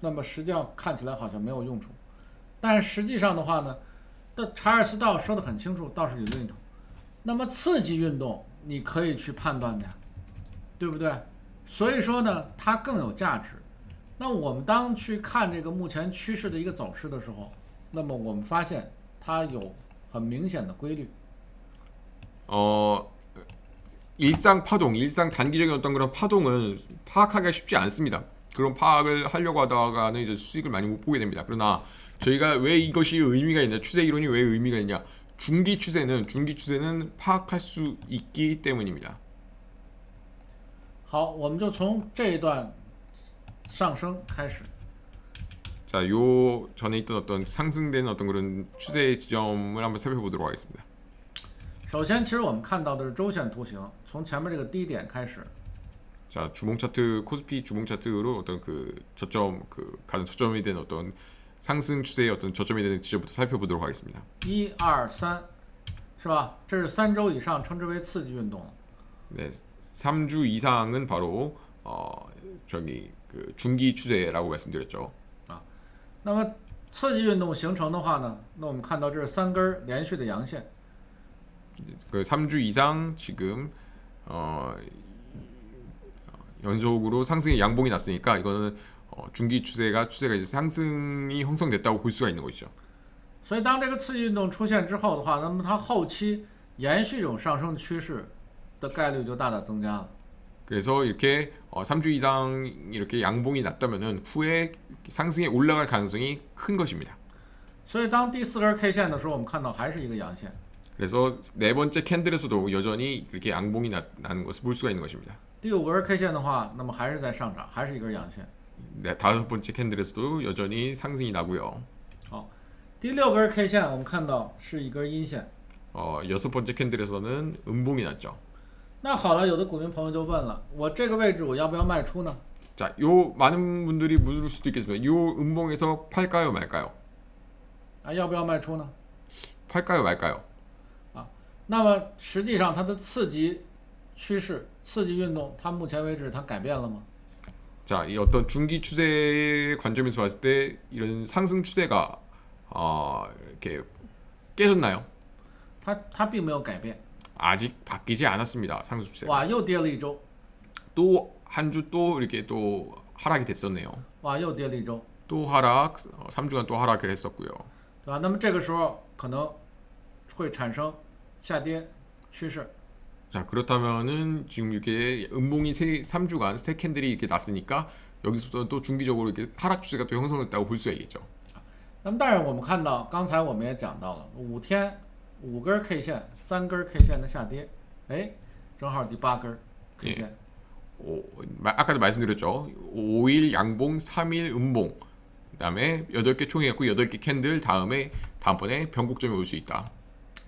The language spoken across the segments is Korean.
实际上，那么实际上看起来好像没有用处，但实际上的话呢，的查尔斯道说的很清楚，道氏理论里头，那么刺激运动你可以去判断的呀，对不对？所以说呢，它更有价值。那我们当去看这个目前趋势的一个走势的时候，那么我们发现它有很明显的规律。 어 일상 파동, 일상 단기적인 어떤 그런 파동은 파악하기가 쉽지 않습니다. 그런 파악을 하려고 하다가는 이제 수익을 많이 못 보게 됩니다. 그러나 저희가 왜 이것이 의미가 있냐, 추세 이론이 왜 의미가 있냐, 중기 추세는 중기 추세는 파악할 수 있기 때문입니다. 好，我们就从这一段上升开始。 자, 요 전에 있던 어떤 상승되는 어떤 그런 추세 지점을 한번 살펴보도록 하겠습니다. 首先，其实我们看到的是周线图形，从前面这个低点开始， 자, 주봉 차트 코스피 주봉 차트로 어떤 그 저점 그 가장 저점이 된 어떤 상승 추세의 어떤 저점이 되는 지점부터 살펴보도록 하겠습니다. 一二三，是吧？这是三周以上，称之为刺激运动了。 네, 3주 이상은 바로 어 저기 그 중기 추세라고 말씀드렸죠. 那么刺激运动形成的话呢，那我们看到这是三根儿连续的阳线， 그 3주 이상 지금 어 연속으로 상승의 양봉이 났으니까 이거는 어 중기 추세가 추세가 이제 상승이 형성됐다고 볼 수가 있는 것이죠. 所以当这个刺激运动出现之后的话，那么它后期延续这种上升趋势的概率就大大增加了。 그래서 이렇게 어 3주 이상 이렇게 양봉이 났다면은 후에 상승에 올라갈 가능성이 큰 것입니다. 所以当第四根 K 线的时候，我们看到还是一个阳线。 그래서 네 번째 캔들에서도 여전히 이렇게 양봉이 나, 나는 것을 볼 수가 있는 것입니다. 第五根 K 线的话，那么还是在上涨，还是一根阳线。 네, 다섯 번째 캔들에서도 여전히 상승이 나고요. 第六根 K 线我们看到是一根阴线。 어, 여섯 번째 캔들에서는 음봉이 났죠. 那好了，有的股民朋友就问了，我这个位置我要不要卖出呢？ 자, 요 많은 분들이 물을 수도 있겠습니다. 요 음봉에서 팔까요, 말까요? 啊，要不要卖出呢？ 팔까요, 말까요? 那么实际上它的刺激 趋勢、刺激运动，它目前为止它改变了吗？ 자, 이 어떤 중기 추세의 관점에서 봤을 때 이런 상승 추세가 어, 이렇게 깨졌나요? 它它并没有改变， 아직 바뀌지 않았습니다. 상승 추세. 哇，又跌了一周， 또 한 주 또 이렇게 또 하락이 됐었네요. 哇，又跌了一周， 또 하락, 3주간 또 하락을 했었고요. 对吧？那么这个时候可能会产生下跌趋势， 자 그렇다면은 지금 이렇게 음봉이 세 3주간 세 캔들이 이렇게 났으니까 여기서부터 또 중기적으로 이렇게 하락 추세가 또 형성됐다고 볼 수가 있겠죠. 那么但是我们看到，刚才我们也讲到了，五天五根 K 线，三根 K 线的下跌，哎，正好第八根 K 线， 오, 마- 아까도 말씀드렸죠. 5일 양봉, 3일 음봉. 그다음에 8개 총이었고 8개 캔들 다음에 다음번에 변곡점이 올 수 있다.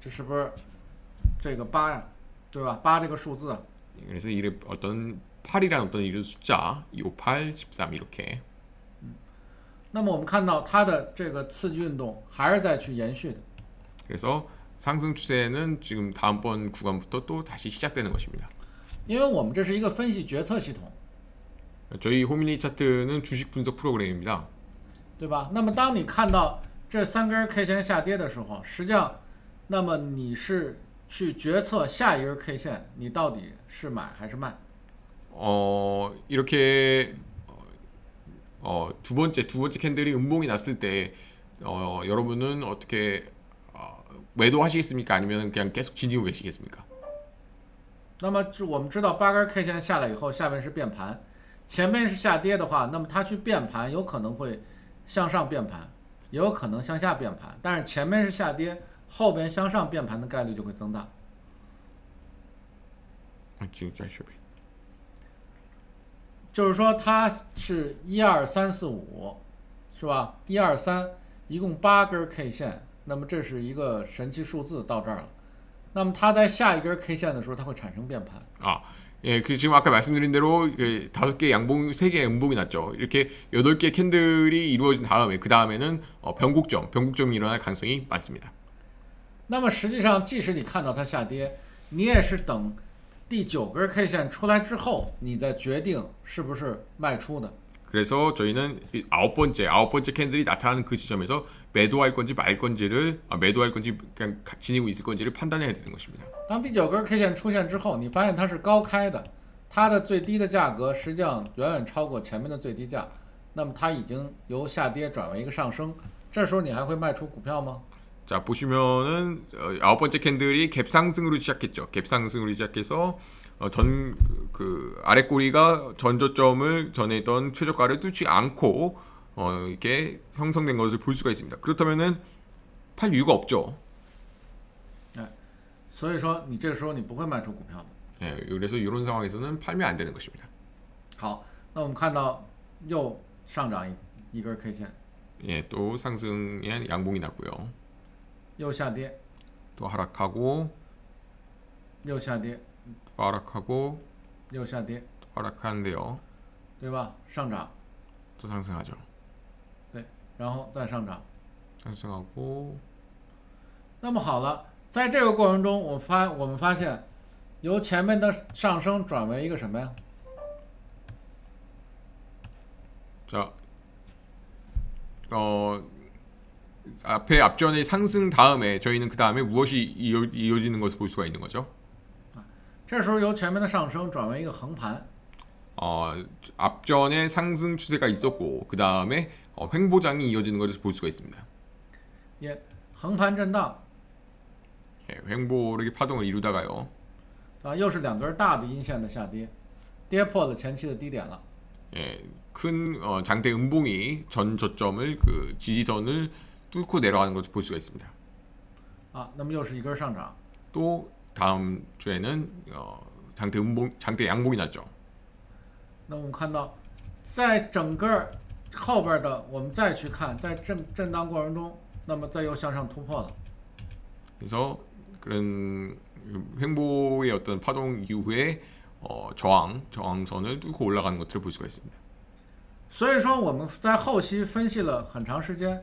这是不是这个八呀？ 对吧？八这个数字啊， 그래서 이 어떤 8이라는 어떤 이런 숫자, 258, 13 이렇게 那么我们看到它的这个刺激运动还是在去延续的。 그래서 상승 추세는 지금 다음번 구간부터 또 다시 시작되는 것입니다. 因为我们这是一个分析决策系统， 저희 호미니 차트는 주식 분석 프로그램입니다. 对吧？那么当你看到这三根 K 线下跌的时候，实际上，那么你是 去决策下一根 K 线，你到底是买还是卖？ 어 이렇게 어, 두 번째 두 번째 캔들이 음봉이 났을 때 어, 여러분은 어떻게 어, 매도하시겠습니까? 아니면 그냥 계속 지니고 계시겠습니까? 那么这我们知道八根 K 线下来以后，下面是变盘，前面是下跌的话，那么它去变盘有可能会向上变盘，也有可能向下变盘，但是前面是下跌， 后边向上变盘的概率就会增大。 아, 지금 잘 쇼핑. 就是说它是一二三四五，是吧？一二三，一共八根 K 线，那么这是一个神奇数字到这儿了。那么它在下一根 K 线的时候，它会产生变盘。 아, 예, 그 지금 아까 말씀드린 대로 그 다섯 개 양봉, 세 개 음봉이 났죠. 이렇게 여덟 개 캔들이 이루어진 다음에 그 다음에는 어, 변곡점, 변곡점이 일어날 가능성이 많습니다. 那么实际上，即使你看到它下跌，你也是等第九根 K 线出来之后，你再决定是不是卖出的。 그래서 저희는 이 아홉 번째 아홉 번째 캔들이 나타나는 그 지점에서 매도할 건지 말 건지를 아, 매도할 건지 그냥 가- 지니고 있을 건지를 판단해야 되는 것입니다. 当第九根 K 线出现之后，你发现它是高开的，它的最低的价格实际上远远超过前面的最低价，那么它已经由下跌转为一个上升，这时候你还会卖出股票吗？ 자 보시면은 어, 아홉 번째 캔들이 갭 상승으로 시작했죠. 갭 상승으로 시작해서 어, 전 그 아래 꼬리가 전저점을 전에 있던 최저가를 뚫지 않고 어, 이렇게 형성된 것을 볼 수가 있습니다. 그렇다면은 팔 이유가 없죠. 所以说你这个时候你不会卖出股票的。 예, 그래서 이런 상황에서는 팔면 안 되는 것입니다. 好，那我们看到又上涨一一根 K 线， 예, 또 상승에 양봉이 났고요. 又下跌， 또 하락하고 又下跌， 또 하락하고 又下跌， 또 하락하는데요. 对吧？上涨， 또 상승하죠. 然后再上涨。 상승하고 那么好了，在这个过程中，我发我们发现，由前面的上升转为一个什么呀？ 자, 어 앞에 앞전의 상승 다음에 저희는 그 다음에 무엇이 이어, 이어지는 것을 볼 수가 있는 거죠. 这时候由前面的上升转为一个横盘， 어, 앞전에 상승 추세가 있었고 그 다음에 어, 횡보장이 이어지는 것을 볼 수가 있습니다. 也横盘震荡 예, 횡보력의 파동을 이루다가요. 啊，又是两根大的阴线的下跌，跌破了前期的低点了。 예, 큰 어, 장대 음봉이 전 저점을 그 지지선을 뚫고 내려가는 것을 볼 수가 있습니다. 啊，那么又是一根上涨， 또 다음 주에는 어, 장대 음봉, 장대 양봉이 났죠. 那我们看到，在整个后边的，我们再去看，在震震荡过程中，那么再又向上突破了。 그래서 그런 횡보의 어떤 파동 이후에 어, 저항, 저항선을 뚫고 올라가는 것들을 볼 수가 있습니다. 所以说我们在后期分析了很长时间，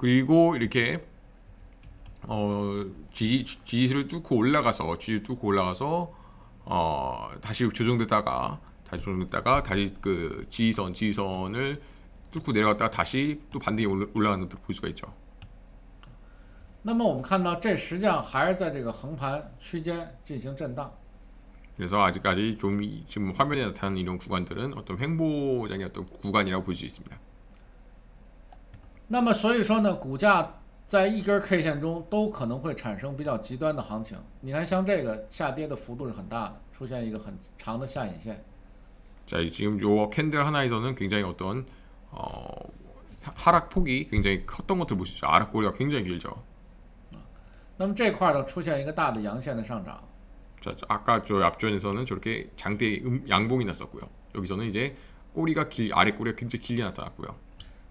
그리고 이렇게 어, 지지, 지지를 뚫고 올라가서 지지 뚫고 올라가서 어, 다시 조정됐다가 다시 조정됐다가 다시 그 지지선 지지선을 뚫고 내려갔다가 다시 또 반대에 올라- 올라가는 것을 볼 수가 있죠. 那么我们看到，这实际上还是在这个横盘区间进行震荡。 그래서 아직까지 좀 이- 지금 화면에 나타나는 이런 구간들은 어떤 횡보장의 어떤 구간이라고 볼 수 있습니다. 那么所以说呢，股价在一根 K 线中都可能会产生比较极端的行情。你看，像这个下跌的幅度是很大的，出现一个很长的下影线。 자 지금 요 캔들 하나에서는 굉장히 어떤 어, 하- 하락 폭이 굉장히 컸던 것을 볼 수 있죠. 하락고리가 굉장히 길죠. 那么这块儿呢，出现一个大的阳线的上涨。 자, 저 아까 저 앞전에서는 저렇게 장대 음, 양봉이 났었고요. 여기서는 이제 꼬리가 길 아래 꼬리가 굉장히 길게 나타났고요.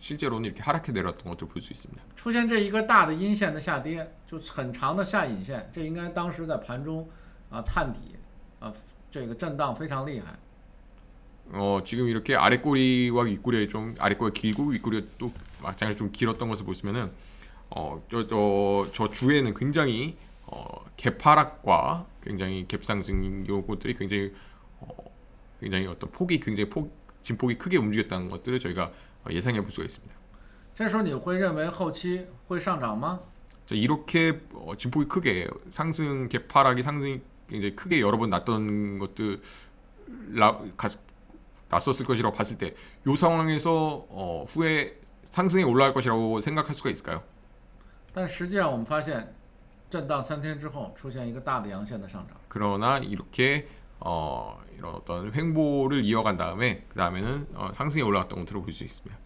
실제로는 이렇게 하락해 내려왔던 것을 볼 수 있습니다. 出现这一个大的阴线的下跌，就很长的下影线，这应该当时在盘中啊探底啊，这个震荡非常厉害。 어, 지금 이렇게 아래 꼬리와 윗꼬리가 좀 아래 꼬리가 길고 윗꼬리가 또 마찬가지로 좀 길었던 것을 보시면은 어, 저, 저, 저 주에는 굉장히 어, 개파락과 굉장히 갭상승 요것들이 굉장히 어, 굉장히 어떤 폭이 굉장히 폭 진폭이 크게 움직였다는 것들을 저희가 어, 예상해 볼 수가 있습니다. 这时候你会认为后期会上涨吗？ 자, 이렇게 어, 진폭이 크게 상승 개파락이 상승이 굉장히 크게 여러 번 났던 것들 라, 가, 났었을 것이라고 봤을 때 이 상황에서 어, 후에 상승에 올라갈 것이라고 생각할 수가 있을까요? 但实际上我们发现，震荡三天之后出现一个大的阳线的上涨。 그러나 이렇게 어, 이런 어떤 횡보를 이어간 다음에 그 다음에는 어, 상승에 올라갔던 것들을 볼 수 있습니다.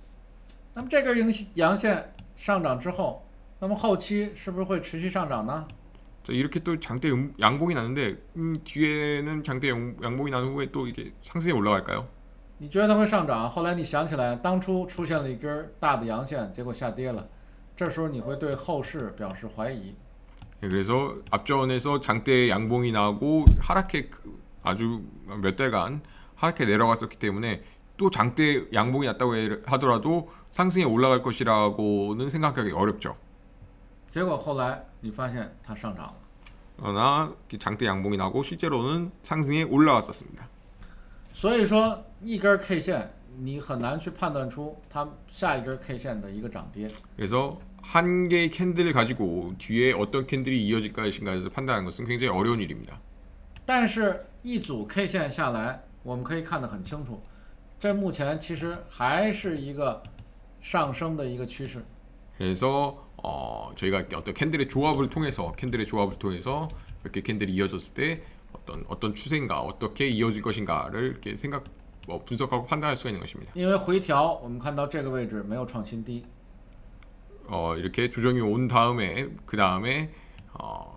那么这根阳阳线上涨之后，那么后期是不是会持续上涨呢？ 자, 이렇게 또 장대 음- 양봉이 나는데 음, 뒤에는 장대 양- 양봉이 난 후에 또 이게 상승에 올라갈까요? 你觉得它会上涨，后来你想起来当初出现了一根大的阳线，结果下跌了，这时候你会对后市表示怀疑。 예, 그래서 앞전에서 장대 양봉이 나고 하락해 그- 아주 몇 달간 하락해 내려갔었기 때문에 또 장대 양봉이 났다고 해- 하더라도 상승에 올라갈 것이라고는 생각하기 어렵죠. 结果后来你发现它上涨了。 그러나 장대 양봉이 나고 실제로는 상승에 올라왔었습니다. 所以说，一根 K 线你很难去判断出它下一根 K 线的一个涨跌。 그래서 한 개의 캔들을 가지고 뒤에 어떤 캔들이 이어질 것인가에서 판단하는 것은 굉장히 어려운 일입니다. 但是，一组 K 线下来，我们可以看得很清楚，这目前其实还是一个上升的一个趋势。 그래서 어, 저희가 어떤 캔들의 조합을 통해서 캔들의 조합을 통해서 이렇게 캔들이 이어졌을 때 어떤 어떤 추세인가 어떻게 이어질 것인가를 이렇게 생각 뭐 분석하고 판단할 수가 있는 것입니다. 因为回调，我们看到这个位置没有创新低， 어, 이렇게 조정이 온 다음에 그 다음에 어,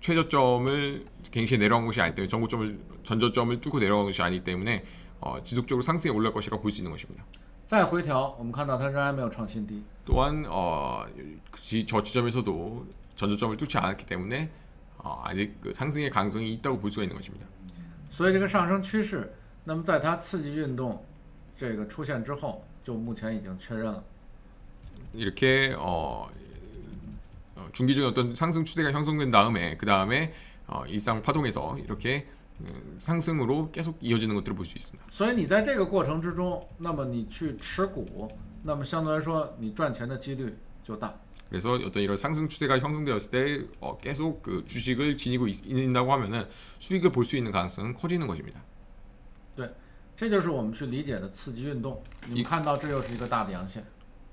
최저점을 갱신해 내려간 것이 아니기 때문에 전고점을 전저점을 뚫고 내려간 것이 아니기 때문에 어, 지속적으로 상승에 올라갈 것이라고 볼 수 있는 것입니다. 再回调，我们看到它仍然没有创新低。 또한 어, 지, 저 지점에서도 전저점을 뚫지 않았기 때문에 어, 아직 그 상승의 가능성이 있다고 볼 수가 있는 것입니다. 所以这个上升趋势，那么在它刺激运动这个出现之后，就目前已经确认了。 이렇게 어, 어, 중기적인 어떤 상승 추세가 형성된 다음에 그 다음에 어, 일상 파동에서 이렇게 음, 상승으로 계속 이어지는 것들을 볼 수 있습니다. 所以你在这个过程之中，那么你去持股，那么相对来说你赚钱的几率就大。 그래서 어떤 이런 상승 추세가 형성되었을 때 어, 계속 그 주식을 지니고 있, 있다고 하면은 수익을 볼 수 있는 가능성은 커지는 것입니다. 这就是我们去理解的刺激运动。你们看到这又是一个大的阳线。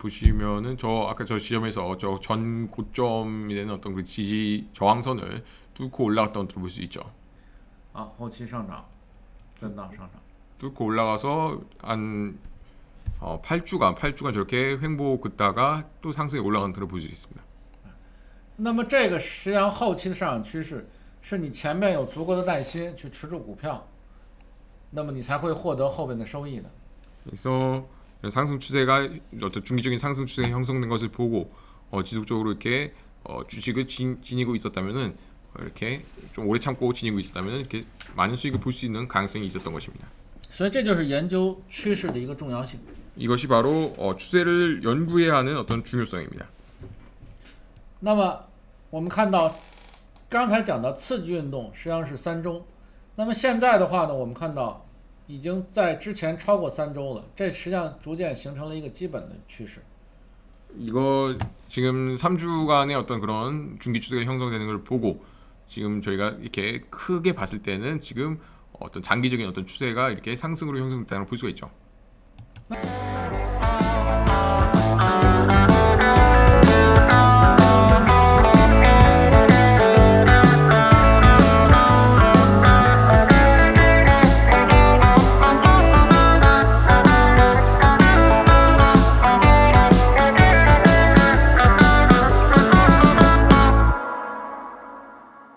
보시면은 저 아까 저 지점에서 저 전 고점이 되는 어떤 그 지지 저항선을 뚫고 올라갔던 것을 볼 수 있죠. 啊，后期上涨，震荡上涨。 뚫고 올라가서 한 어, 8주간 8주간 저렇게 횡보 긋다가 또 상승에 올라가는 것을 볼 수 있습니다. 那么这个实际上后期的上涨趋势，是你前面有足够的耐心去持住股票，那么你才会获得后边的收益的。 그래서 상승 추세가 어떤 중기적인 상승 추세가 형성된 것을 보고 어, 지속적으로 이렇게 어, 주식을 지, 지니고 있었다면은 어, 이렇게 좀 오래 참고 지니고 있었다면은 이렇게 많은 수익을 볼 수 있는 가능성이 있었던 것입니다. 所以这就是研究趋势的一个重要性。 이것이 바로 어, 추세를 연구해야 하는 어떤 중요성입니다. 那么我们看到刚才讲到刺激运动实际上是三周，那么现在的话呢，我们看到 已经在之前超过三周了，这实际上逐渐形成了一个基本的趋势。 이거 지금 3주간의 어떤 그런 중기 추세가 형성되는 걸 보고 지금 저희가 이렇게 크게 봤을 때는 지금 어떤 장기적인 어떤 추세가 이렇게 상승으로 형성됐다는 걸 볼 수가 있죠.